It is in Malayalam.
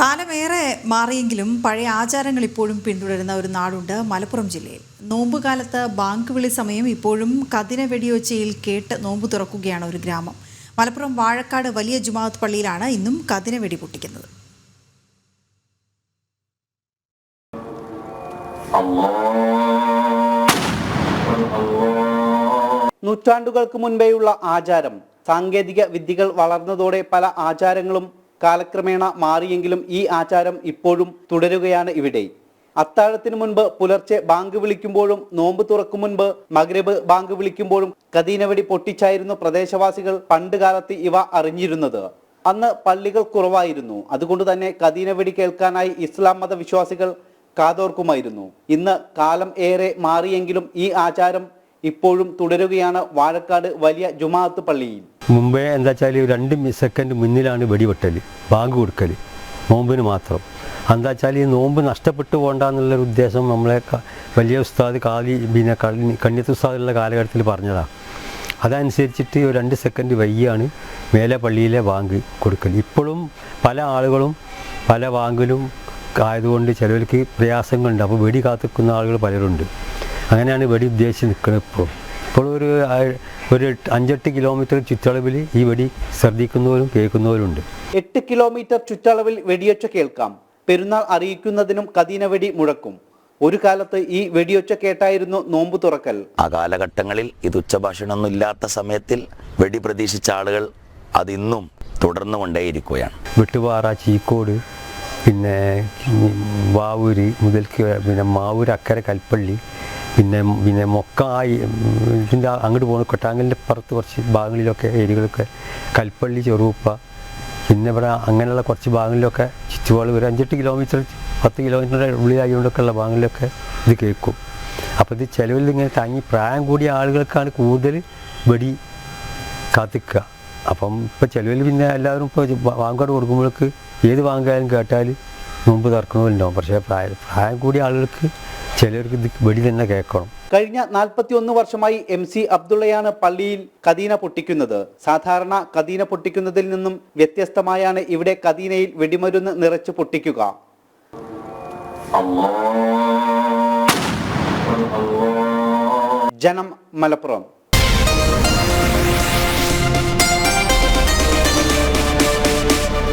കാലമേറെ മാറിയെങ്കിലും പഴയ ആചാരങ്ങൾ ഇപ്പോഴും പിന്തുടരുന്ന ഒരു നാടുണ്ട് മലപ്പുറം ജില്ലയിൽ. നോമ്പുകാലത്ത് ബാങ്ക് വിളി സമയം ഇപ്പോഴും കതിന വെടിയൊച്ചയിൽ കേട്ട് നോമ്പ് തുറക്കുകയാണ് ഒരു ഗ്രാമം. മലപ്പുറം വാഴക്കാട് വലിയ ജുമാഅത്ത് പള്ളിയിലാണ് ഇന്നും കതിന വെടി പൊട്ടിക്കുന്നത്. നൂറ്റാണ്ടുകൾക്ക് മുൻപേയുള്ള ആചാരം സാങ്കേതിക വിദ്യകൾ വളർന്നതോടെ പല ആചാരങ്ങളും കാലക്രമേണ മാറിയെങ്കിലും ഈ ആചാരം ഇപ്പോഴും തുടരുകയാണ് ഇവിടെ. അത്താഴത്തിന് മുൻപ് പുലർച്ചെ ബാങ്ക് വിളിക്കുമ്പോഴും നോമ്പ് തുറക്കും മുൻപ് മഗ്രിബ് ബാങ്ക് വിളിക്കുമ്പോഴും കദീനവടി പൊട്ടിച്ചായിരുന്നു പ്രദേശവാസികൾ പണ്ട് കാലത്ത് ഇവ അറിഞ്ഞിരുന്നത്. അന്ന് പള്ളികൾ കുറവായിരുന്നു. അതുകൊണ്ട് തന്നെ കദീനവടി കേൾക്കാനായി ഇസ്ലാം മത വിശ്വാസികൾ കാതോർക്കുമായിരുന്നു. ഇന്ന് കാലം ഏറെ മാറിയെങ്കിലും ഈ ആചാരം ഇപ്പോഴും തുടരുകയാണ് വാഴക്കാട് വലിയ ജുമാഅത്ത് പള്ളിയിൽ. മുമ്പേ എന്താ വെച്ചാൽ രണ്ട് സെക്കൻഡ് മുന്നിലാണ് വെടിവെട്ടൽ ബാങ്ക് കൊടുക്കൽ നോമ്പിന് മാത്രം. എന്താ വെച്ചാൽ ഈ നോമ്പ് നഷ്ടപ്പെട്ടു പോകണ്ടെന്നുള്ളൊരു ഉദ്ദേശം നമ്മളെ വലിയ ഉസ്താദ് കാലി പിന്നെ കണ്ണി- കണ്ണിയത്ത് ഉസ്താദുള്ള കാലഘട്ടത്തിൽ പറഞ്ഞതാണ് അതനുസരിച്ചിട്ട് ഒരു രണ്ട് സെക്കൻഡ് വൈകിയാണ് മേലെ പള്ളിയിലെ ബാങ്ക് കൊടുക്കൽ ഇപ്പോഴും പല ആളുകളും പല ബാങ്കിലും ആയതുകൊണ്ട് ചിലവർക്ക് പ്രയാസങ്ങളുണ്ട്. അപ്പോൾ വെടി കാത്തിക്കുന്ന ആളുകൾ പലരുണ്ട്. അങ്ങനെയാണ് വെടി ഉദ്ദേശിച്ച് നിൽക്കുന്നത് ഇപ്പോൾ ഇപ്പോൾ ഒരു ഒരു അഞ്ചെട്ട് കിലോമീറ്റർ ചുറ്റളവിൽ ഈ വെടി ശ്രദ്ധിക്കുന്നവരും കേൾക്കുന്നവരുണ്ട്. എട്ട് കിലോമീറ്റർ ചുറ്റളവിൽ വെടിയൊച്ച കേൾക്കാം. പെരുന്നാൾ അറിയിക്കുന്നതിനും കദീന വെടി മുഴക്കും. ഒരു കാലത്ത് ഈ വെടിയൊച്ച കേട്ടായിരുന്നു നോമ്പ് തുറക്കൽ. ആ കാലഘട്ടങ്ങളിൽ ഇത് ഉച്ചഭാഷണമൊന്നും ഇല്ലാത്ത സമയത്തിൽ വെടി പ്രതീക്ഷിച്ച ആളുകൾ അതിന്നും തുടർന്നു കൊണ്ടേയിരിക്കുകയാണ്. വെട്ടുപാറ ചീക്കോട് പിന്നെ വാവൂര് മുതൽക്ക് പിന്നെ മാവൂര് അക്കരെ കൽപ്പള്ളി പിന്നെ പിന്നെ മൊക്കായി ഇതിന്റെ അങ്ങോട്ട് പോകുന്ന കൊട്ടാങ്കലിന്റെ പുറത്ത് കുറച്ച് ഭാഗങ്ങളിലൊക്കെ ഏരിയകളൊക്കെ കൽപ്പള്ളി ചെറുപ്പ പിന്നെ ഇവിടെ അങ്ങനെയുള്ള കുറച്ച് ഭാഗങ്ങളിലൊക്കെ ചുറ്റുപാട് ഒരു അഞ്ചെട്ട് കിലോമീറ്റർ പത്ത് കിലോമീറ്ററിന്റെ ഉള്ളിലായതുകൊണ്ടൊക്കെ ഉള്ള ഭാഗങ്ങളിലൊക്കെ ഇത് കേൾക്കും. അപ്പോൾ ഇത് ചിലവിൽ ഇങ്ങനെ താങ്ങി പ്രായം കൂടിയ ആളുകൾക്കാണ് കൂടുതൽ വെടി കാത്തിക്കുക. അപ്പം ഇപ്പോൾ ചിലവിൽ പിന്നെ എല്ലാവരും ഇപ്പോൾ വാങ്ങാട് കൊടുക്കുമ്പോഴേക്ക് ഏത് വാങ്ങാനും കേട്ടാൽ മുമ്പ് തറക്കണമല്ലുണ്ടാവും പക്ഷേ പ്രായം പ്രായം കൂടിയ ആളുകൾക്ക് ചിലർക്ക് ഇത് വെടി തന്നെ കേൾക്കണം. കഴിഞ്ഞ നാൽപ്പത്തി ഒന്ന് വർഷമായി എം സി അബ്ദുള്ളയാണ് പള്ളിയിൽ കദീന പൊട്ടിക്കുന്നത്. സാധാരണ കദീന പൊട്ടിക്കുന്നതിൽ നിന്നും വ്യത്യസ്തമായാണ് ഇവിടെ കദീനയിൽ വെടിമരുന്ന് നിറച്ച് പൊട്ടിക്കുക. ജനം മലപ്പുറം.